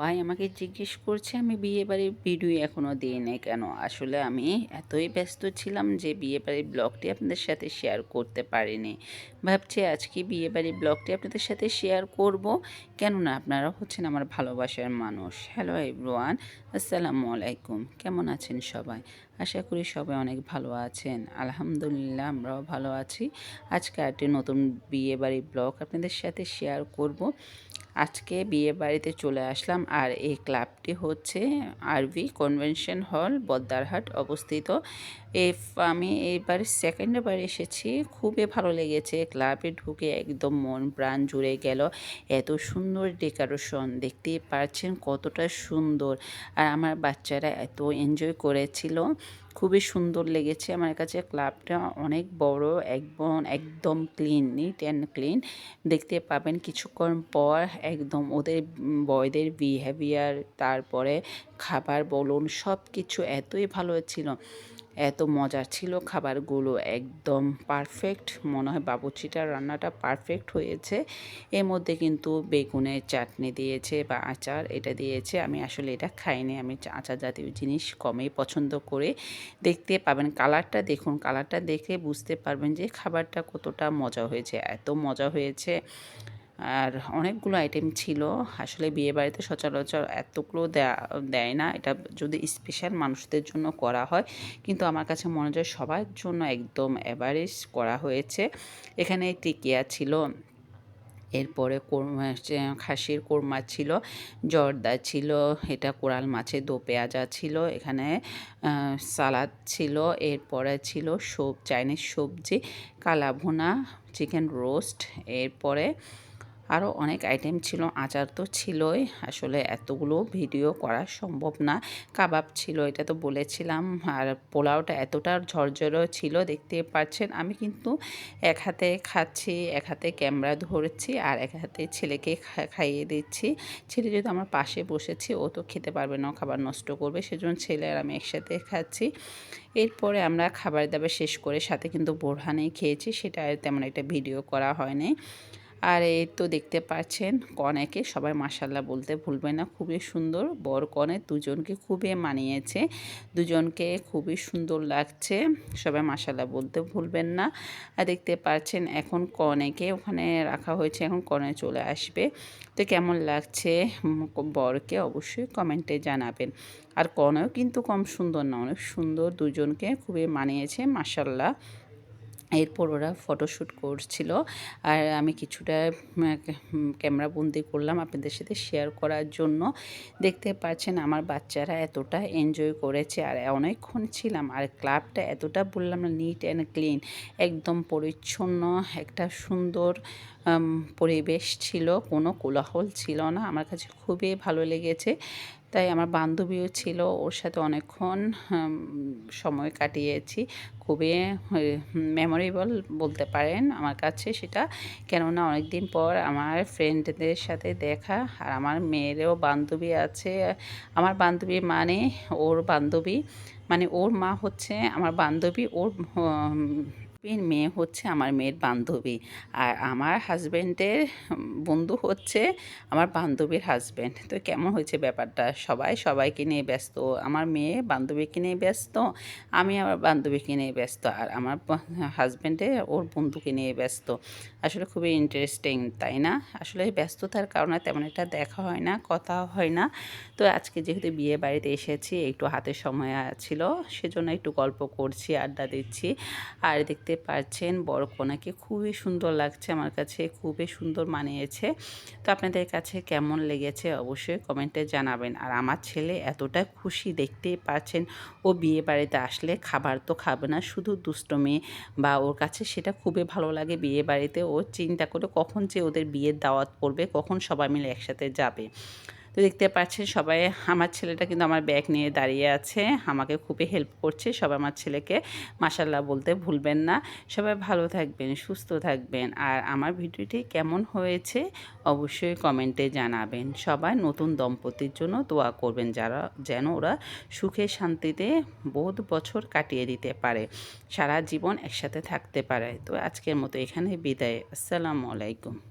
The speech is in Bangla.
ভাই আমাকে জিজ্ঞেস করছে, আমি বিয়ে বাড়ির ভিডিও এখনও দিই নাই কেন? আসলে আমি এতই ব্যস্ত ছিলাম যে বিয়ে বাড়ির ব্লগটি আপনাদের সাথে শেয়ার করতে পারিনি। ভাবছি আজকে বিয়ে বাড়ির ব্লগটি আপনাদের সাথে শেয়ার করব, কেননা আপনারা হচ্ছেন আমার ভালোবাসার মানুষ। হ্যালো এভরিওয়ান আসসালামু আলাইকুম। কেমন আছেন সবাই? আশা করি সবাই অনেক ভালো আছেন। আলহামদুলিল্লাহ, আমরাও ভালো আছি। আজকে একটি নতুন বিয়ে বাড়ির ব্লগ আপনাদের সাথে শেয়ার করব। আজকে বিয়ে বাড়িতে চলে আসলাম আর এই ক্লাবটি হচ্ছে আরবি কনভেনশন হল বদ্দারহাট অবস্থিত। এফ আমি এইবার সেকেন্ড বার এসেছি, খুবই ভালো লেগেছে। ক্লাবে ঢুকে একদম মন প্রাণ জুড়ে গেল। এত সুন্দর ডেকোরেশন দেখতেই পারছেন কতটা সুন্দর। আর আমার বাচ্চারা এত এনজয় করেছিল। খুবই সুন্দর লেগেছে। আমার কাছে ক্লাবটা অনেক বড়, একদম একদম ক্লিন নিট অ্যান্ড ক্লিন দেখতে পাবেন কিছুক্ষণ পর একদম ওদের বয়দের বিহেভিয়ার তারপরে খাবার বলুন সব কিছু এতই ভালো ছিল। এত মজার ছিল খাবারগুলো, একদম পারফেক্ট মনে হয় বাবুচিটার রান্নাটা পারফেক্ট হয়েছে। এর মধ্যে কিন্তু বেগুনের চাটনি দিয়েছে বা আচার এটা দিয়েছে। আমি আসলে এটা খাইনি। আমি আচার জাতীয় জিনিস কমই পছন্দ করে। দেখতে পাবেন কালারটা, দেখুন কালারটা দেখে বুঝতে পারবেন যে খাবারটা কতটা মজা হয়েছে। এত মজা হয়েছে। আর অনেকগুলো আইটেম ছিল। আসলে বিয়ে বাড়িতে সচরাচর এতগুলো দেয়া না। এটা যদি স্পেশাল মানুষদের জন্য করা হয়। কিন্তু আমার কাছে মনে হয় সবার জন্য একদম অ্যাভারেজ করা হয়েছে। এখানে টিকিয়া ছিল, এরপরে খাসির কোরমা ছিল, জর্দা ছিল, এটা কোরাল মাছের দো পেঁয়াজা ছিল, এখানে সালাদ ছিল, এরপরে ছিল সব, চাইনিজ সবজি, কালাভুনা চিকেন রোস্ট এরপরে আরও অনেক আইটেম ছিল, আচার তো ছিলই। আসলে এতগুলো ভিডিও করা সম্ভব না। কাবাব ছিল, এটা তো বলেছিলাম। আর পোলাওটা এতটা ঝরঝরও ছিল, দেখতে পাচ্ছেন, আমি কিন্তু এক হাতে খাচ্ছি, এক হাতে ক্যামেরা ধরছি, আর এক হাতে ছেলেকে খাইয়ে দিচ্ছি। ছেলে যদি আমার পাশে বসেছি, ও তো খেতে পারবে না খাবার নষ্ট করবে, সেজন্য ছেলে আর আমি একসাথে খাচ্ছি। এরপরে আমরা খাবার দাবার শেষ করে সাথে কিন্তু বোরহানেই খেয়েছি, সেটা তেমন একটা ভিডিও করা হয়নি। আর এই তো দেখতে পাচ্ছেন কনেকে, সবাই মাসাল্লাহ বলতে ভুলবে না, খুবই সুন্দর। বর কনে দুজনকে খুবই মানিয়েছে, দুজনকে খুবই সুন্দর লাগছে, সবাই মাসাল্লাহ বলতে ভুলবেন না। আর দেখতে পাচ্ছেন এখন কনেকে ওখানে রাখা হয়েছে, এখন কনে চলে আসবে। তো কেমন লাগছে বরকে অবশ্যই কমেন্টে জানাবেন। আর কনেও কিন্তু কম সুন্দর না, অনেক সুন্দর দুজনকে খুবই মানিয়েছে মাসাল্লাহ এরপর ওরা ফটোশ্যুট করছিল। আর আমি কিছুটা ক্যামেরা বন্দি করলাম আপনাদের সাথে শেয়ার করার জন্য। দেখতে পাচ্ছেন আমার বাচ্চারা এতটা এনজয় করেছে। আর অনেকক্ষণ ছিলাম, আর ক্লাবটা এতটা বললাম না নিট অ্যান্ড ক্লিন একদম পরিচ্ছন্ন, একটা সুন্দর পরিবেশ ছিল, কোনো কোলাহল ছিল না। আমার কাছে খুবই ভালো লেগেছে। তাই আমার বান্ধবীও ছিল, ওর সাথে অনেকক্ষণ সময় কাটিয়েছি। খুবই মেমোরেবল বলতে পারেন আমার কাছে সেটা। কেননা অনেক দিন পর আমার ফ্রেন্ডদের সাথে দেখা আর আমার মেয়েরও বান্ধবী আছে। আমার বান্ধবী মানে ওর বান্ধবী মানে ওর মা হচ্ছে আমার বান্ধবী, ওর বান্ধবীর মেয়ে হচ্ছে আমার মেয়ের বান্ধবী। আর আমার হাজব্যান্ডের বন্ধু হচ্ছে আমার বান্ধবীর হাজব্যান্ড তো কেমন হয়েছে ব্যাপারটা? সবাই সবাইকে নিয়ে ব্যস্ত। আমার মেয়ে বান্ধবীকে নিয়ে ব্যস্ত, আমি আমার বান্ধবীকে নিয়ে ব্যস্ত, আর আমার হাজব্যান্ডে ওর বন্ধুকে নিয়ে ব্যস্ত। আসলে খুবই ইন্টারেস্টিং তাই না? আসলে ব্যস্ততার কারণে তেমন একটা দেখা হয় না কথা হয় না। তো আজকে যেহেতু বিয়ে বাড়িতে এসেছি, একটু হাতে সময় ছিল, সেজন্য একটু গল্প করছি, আড্ডা দিচ্ছি। আর দেখতে দেখতে পাচ্ছেন বড় কনাকে খুবই সুন্দর লাগছে আমার কাছে, খুবই সুন্দর মানিয়েছে। তো আপনাদের কাছে কেমন লেগেছে অবশ্যই কমেন্টে জানাবেন। আর আমার ছেলে এতটা খুশি দেখতেই পাচ্ছেন ও বিয়ে বাড়িতে আসলে খাবার তো খাবে না, শুধু দুষ্টমি বা ওর কাছে সেটা খুবই ভালো লাগে বিয়ে বাড়িতে। ও চিন্তা করে কখন যে ওদের বিয়ের দাওয়াত পড়বে, কখন সবাই মিলে একসাথে যাবে। তো দেখতে পাচ্ছেন সবাই, আমার ছেলেটা কিন্তু আমার ব্যাগ নিয়ে দাঁড়িয়ে আছে, আমাকে খুবই হেল্প করছে, সবাই আমার ছেলেকে মাসাল্লাহ বলতে ভুলবেন না। সবাই ভালো থাকবেন, সুস্থ থাকবেন। আর আমার ভিডিওটি কেমন হয়েছে অবশ্যই কমেন্টে জানাবেন। সবাই নতুন দম্পতির জন্য দোয়া করবেন যারা, যেন ওরা সুখে শান্তিতে বহুত বছর কাটিয়ে দিতে পারে, সারা জীবন একসাথে থাকতে পারে। তো আজকের মতো এখানে বিদায়, আসসালামু আলাইকুম।